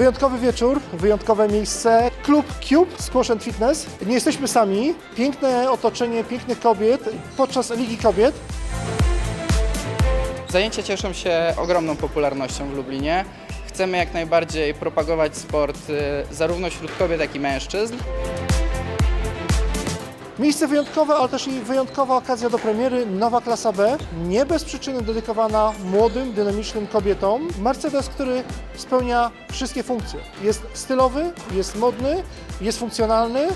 Wyjątkowy wieczór, wyjątkowe miejsce. Klub Cube Squash and Fitness. Nie jesteśmy sami. Piękne otoczenie pięknych kobiet podczas Ligi Kobiet. Zajęcia cieszą się ogromną popularnością w Lublinie. Chcemy jak najbardziej propagować sport y, zarówno wśród kobiet, jak i mężczyzn. Miejsce wyjątkowe, ale też i wyjątkowa okazja do premiery. Nowa klasa B, nie bez przyczyny dedykowana młodym, dynamicznym kobietom. Mercedes, który spełnia wszystkie funkcje. Jest stylowy, jest modny, jest funkcjonalny.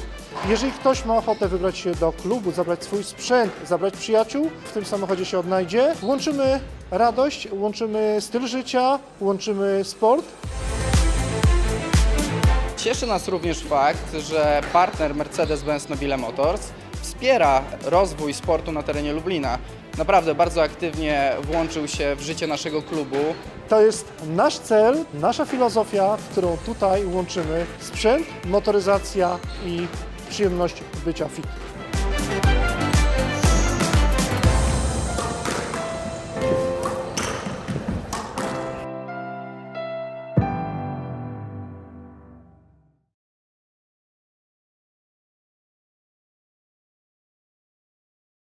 Jeżeli ktoś ma ochotę wybrać się do klubu, zabrać swój sprzęt, zabrać przyjaciół, w tym samochodzie się odnajdzie. Łączymy radość, łączymy styl życia, łączymy sport. Cieszy nas również fakt, że partner Mercedes-Benz Nobile Motors wspiera rozwój sportu na terenie Lublina. Naprawdę bardzo aktywnie włączył się w życie naszego klubu. To jest nasz cel, nasza filozofia, którą tutaj łączymy sprzęt, motoryzacja i przyjemność bycia fit.